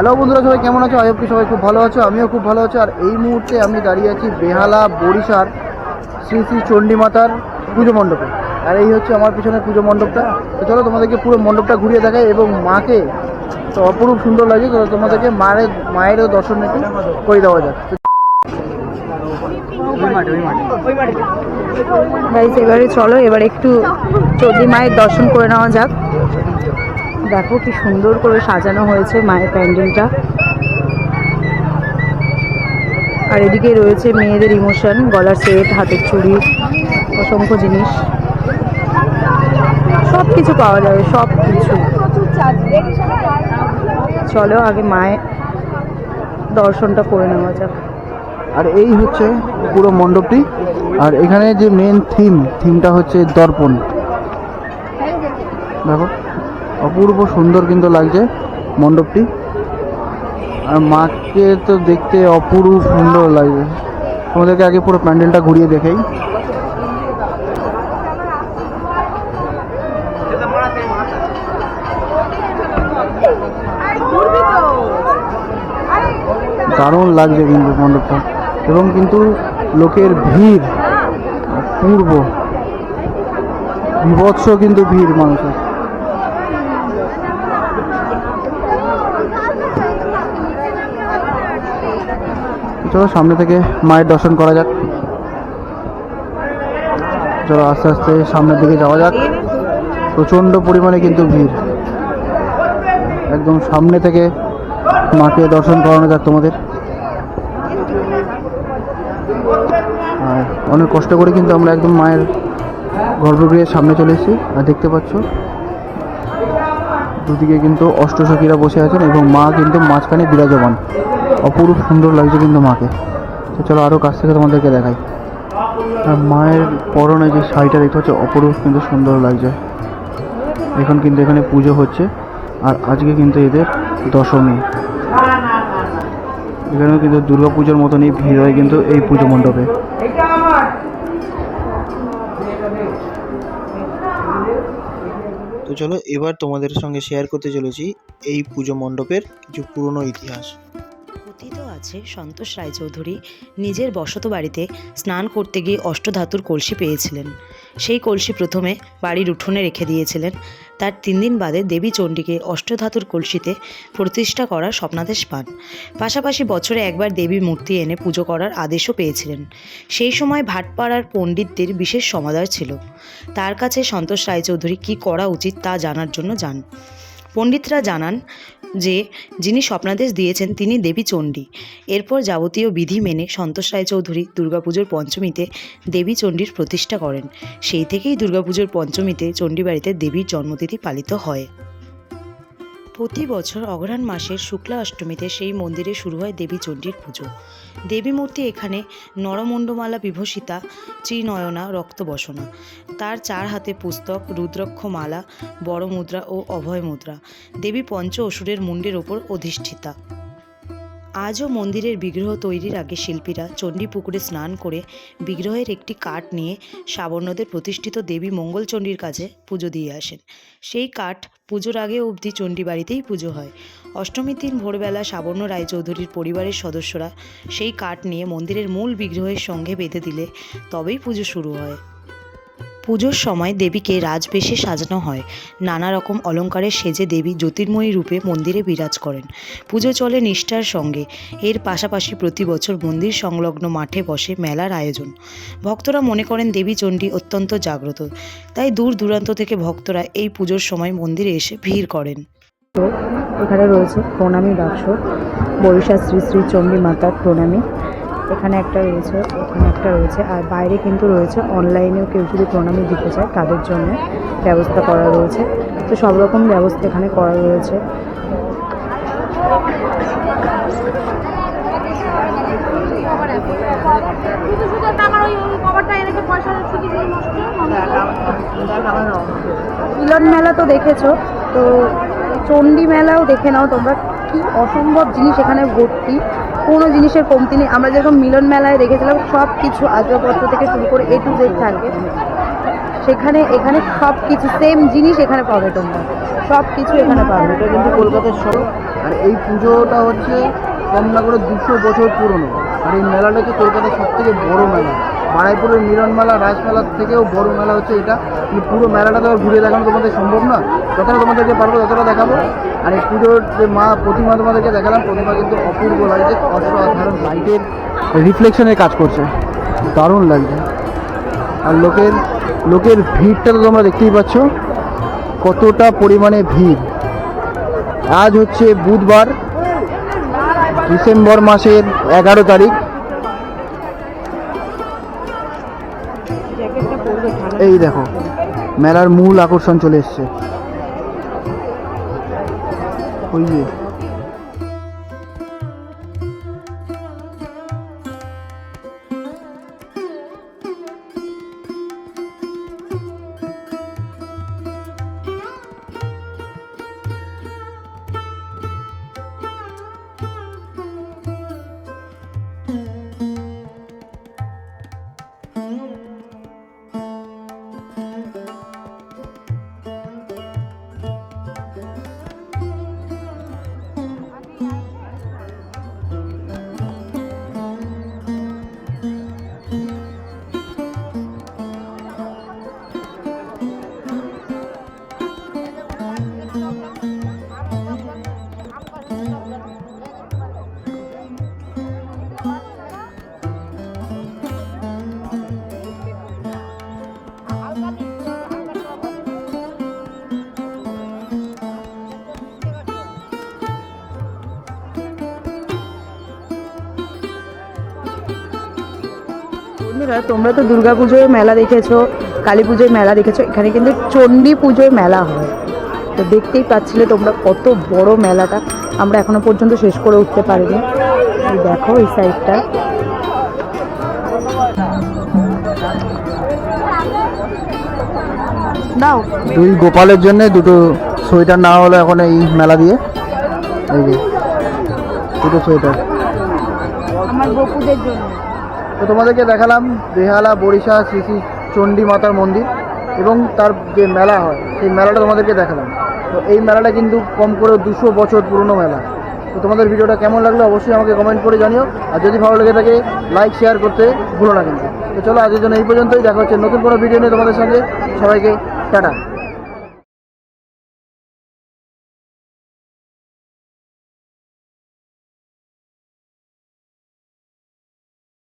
Hello বন্ধুরা সবাই কেমন আছো? আয়ব কি সবাই খুব ভালো আছো আমিও খুব ভালো আছি। আর এই মুহূর্তে আমি দাঁড়িয়ে আছি বেহালা বরিশার শ্রী শ্রী চণ্ডী মাতার পুজো মণ্ডপে। আর এই হচ্ছে আমার পিছনে পুজো মণ্ডপটা। তো চলো তোমাদেরকে পুরো মণ্ডপটা ঘুরিয়ে দেখাই এবং মাকে তো অপরূপ সুন্দর লাগে। তো তোমাদেরকে মায়ের মায়েরও দর্শন একটু করে দেওয়া যাক। এবারে চলো এবার একটু চণ্ডী মায়ের দর্শন করে নেওয়া যাক। দেখো কি সুন্দর করে সাজানো হয়েছে মায়ের প্যান্ডেলটা। আর এদিকে রয়েছে মেয়েদের ইমোশন, গলার সেট, হাতের চুড়ি, অসংখ্য জিনিস। সব কিছু পাওয়া যাবে সব কিছু চলো আগে মায়ের দর্শনটা করে নেওয়া যাক। আর এই হচ্ছে পুরো মণ্ডপটি। আর এখানে যে মেন থিম থিমটা হচ্ছে দর্পণ। দেখো। অপূর্ব সুন্দর কিন্তু লাগছে মণ্ডপটি। আর মাকে তো দেখতে অপূর্ব সুন্দর লাগছে। তোমাদেরকে আগে পুরো প্যান্ডেলটা ঘুরিয়ে দেখাই। দারুণ লাগছে কিন্তু মণ্ডপটা। এবং কিন্তু লোকের ভিড় পূর্ব বিভৎস কিন্তু ভিড় মানুষের। চলো, সামনে থেকে মায়ের দর্শন করা যাক। চলো, আস্তে আস্তে সামনের দিকে যাওয়া যাক। প্রচণ্ড পরিমাণে কিন্তু ভিড়। একদম সামনে থেকে মাকে দর্শন করানো যাক তোমাদের। আর অনেক কষ্ট করে কিন্তু আমরা একদম মায়ের গর্ভগৃহের সামনে চলে এসেছি। আর দেখতে পাচ্ছ দুদিকে কিন্তু অষ্টসখীরা বসে আছেন এবং মা কিন্তু মাঝখানে বিরাজমান। অপরূপ সুন্দর লাগছে কিন্তু মাকে। তো চলো আরও কাছ থেকে তোমাদেরকে দেখাই। আর মায়ের পরনে যে শাড়িটা দেখতে পাচ্ছ, অপরূপ কিন্তু সুন্দর লাগছে। এখন কিন্তু এখানে পুজো হচ্ছে। আর আজকে কিন্তু এদের দশমী। এখানেও কিন্তু দুর্গা পুজোর মতনই ভিড় হয় কিন্তু এই পুজো মণ্ডপে। তো চলো এবার তোমাদের সঙ্গে শেয়ার করতে চলেছি এই পুজো মণ্ডপের কিছু পুরনো ইতিহাস। কথিত আছে সন্তোষ রায়চৌধুরী। নিজের বসত বাড়িতে স্নান করতে গিয়ে অষ্টধাতুর কলসি পেয়েছিলেন। সেই কলসি প্রথমে বাড়ির উঠোনে রেখে দিয়েছিলেন। তার তিন দিন বাদে দেবী চণ্ডীকে অষ্টধাতুর কলসিতে প্রতিষ্ঠা করার স্বপ্নাদেশ পান। পাশাপাশি বছরে একবার দেবী মূর্তি এনে পুজো করার আদেশও পেয়েছিলেন। সেই সময় ভাটপাড়ার পণ্ডিতদের বিশেষ সমাদর ছিল। তার কাছে সন্তোষ রায়চৌধুরী কী করা উচিত তা জানার জন্য যান। পণ্ডিতরা জানান যে যিনি স্বপ্নাদেশ দিয়েছেন তিনি দেবী চণ্ডী। এরপর যাবতীয় বিধি মেনে সন্তোষ রায়চৌধুরী দুর্গাপুজোর পঞ্চমীতে দেবী চণ্ডীর প্রতিষ্ঠা করেন। সেই থেকেই দুর্গাপুজোর পঞ্চমীতে চণ্ডীবাড়িতে দেবীর জন্মতিথি পালিত হয়। প্রতি বছর অঘ্রাণ মাসের শুক্লা অষ্টমীতে সেই মন্দিরে শুরু হয় দেবী চণ্ডীর পুজো। দেবী মূর্তি এখানে নরমণ্ডমালা বিভূষিতা, ত্রিনয়না, রক্তবসনা। তার চার হাতে পুস্তক রুদ্রক্ষ মালা বড় মুদ্রা ও অভয় মুদ্রা দেবী পঞ্চ অসুরের মুন্ডের ওপর অধিষ্ঠিতা। আজও মন্দিরের বিগ্রহ তৈরির আগে শিল্পীরা চণ্ডী পুকুরে স্নান করে বিগ্রহের একটি কাঠ নিয়ে সাবর্ণদের প্রতিষ্ঠিত দেবী মঙ্গলচণ্ডীর কাছে পুজো দিয়ে আসেন। সেই কাঠ পুজোর আগে অবধি চণ্ডী বাড়িতেই পুজো হয়। অষ্টমীর দিন ভোরবেলা সাবর্ণ রায়চৌধুরীর পরিবারের সদস্যরা সেই কাঠ নিয়ে মন্দিরের মূল বিগ্রহের সঙ্গে বেঁধে দিলে তবেই পুজো শুরু হয়। পুজোর সময় দেবীকে রাজবেশে সাজানো হয়। নানা রকম অলঙ্কারে সেজে দেবী জ্যোতির্ময়ী রূপে মন্দিরে বিরাজ করেন। পুজো চলে নিষ্ঠার সঙ্গে। এর পাশাপাশি প্রতি বছর মন্দির সংলগ্ন মাঠে বসে মেলার আয়োজন। ভক্তরা মনে করেন দেবী চণ্ডী অত্যন্ত জাগ্রত। তাই দূর দূরান্ত থেকে ভক্তরা এই পুজোর সময় মন্দিরে এসে ভিড় করেন। এখানে রয়েছে প্রণামী বাক্স। বরিশা শ্রী শ্রী চণ্ডী মাতার প্রণামী। এখানে একটা রয়েছে, এখানে একটা রয়েছে। আর বাইরে কিন্তু রয়েছে অনলাইনেও কেউ যদি প্রণামী দিতে চায়, তাদের জন্য ব্যবস্থা করা রয়েছে। তো সব রকম ব্যবস্থা এখানে করা রয়েছে। মিলন মেলা তো দেখেছ, তো চণ্ডী মেলাও দেখে নাও তোমরা। কি অসম্ভব জিনিস এখানে ভর্তি। কোনো জিনিসের কমতি নেই। আমরা যেরকম মিলন মেলায় রেখেছিলাম সব কিছু আসবাবপত্র থেকে শুরু করে এ টু জেড থাকে সেখানে, এখানে সব কিছু সেম জিনিস এখানে পাবে তোমরা। সব কিছু এখানে পাবে। এটা কিন্তু কলকাতার শহর। আর এই পুজোটা হচ্ছে কম না করে দুশো বছর পুরনো। আর এই মেলাটা হচ্ছে কলকাতার সব থেকে বড় মেলা। বারাইপুরের মিলন মেলা রাজমেলার থেকেও বড় মেলা হচ্ছে এটা। পুরো মেলাটা তো ঘুরে দেখানো তোমাদের সম্ভব না। যতটা তোমাদেরকে পারব ততটা দেখাবো। আর এই পুজোর যে মা প্রতিমা তোমাদেরকে দেখালাম, প্রতিমা কিন্তু অপূর্ব লাগছে, অসাধারণ লাইটের রিফ্লেকশনের কাজ করছে। দারুণ লাগছে। আর লোকের লোকের ভিড়টা তো তোমরা দেখতেই পাচ্ছ। কতটা পরিমাণে ভিড়। আজ হচ্ছে বুধবার, ডিসেম্বর মাসের এগারো তারিখ। এই দেখো মেলার মূল আকর্ষণ চলে এসছে। ওই যে বন্ধুরা তোমরা তো দুর্গা পুজোর মেলা দেখেছ কালী পুজোর মেলা দেখেছ এখানে কিন্তু চণ্ডী পুজোর মেলা হয়। তো দেখতেই পাচ্ছিলে তোমরা কত বড় মেলাটা আমরা এখনও পর্যন্ত শেষ করে উঠতে পারিনি। দেখো এই সাইডটা। দাও দুই গোপালের জন্য দুটো সোয়েটার নেওয়া হলো এখন এই মেলা দিয়ে। এই যে দুটো সোয়েটার। আমার বপুদের জন্য। তো তোমাদেরকে দেখালাম বেহালা, বরিশা, শ্রী শ্রী চণ্ডী মাতার মন্দির এবং তার যে মেলা হয়, সেই মেলাটা তোমাদেরকে দেখালাম। তো এই মেলাটা কিন্তু কম করে দুশো বছর পুরনো মেলা। তো তোমাদের ভিডিওটা কেমন লাগল অবশ্যই আমাকে কমেন্ট করে জানিও। আর যদি ভালো লেগে থাকে লাইক শেয়ার করতে ভুলো না কিন্তু। তো চলো আজকের জন্য এই পর্যন্তই। দেখা হচ্ছে নতুন কোনো ভিডিও নিয়ে তোমাদের সঙ্গে। সবাইকে টাটা।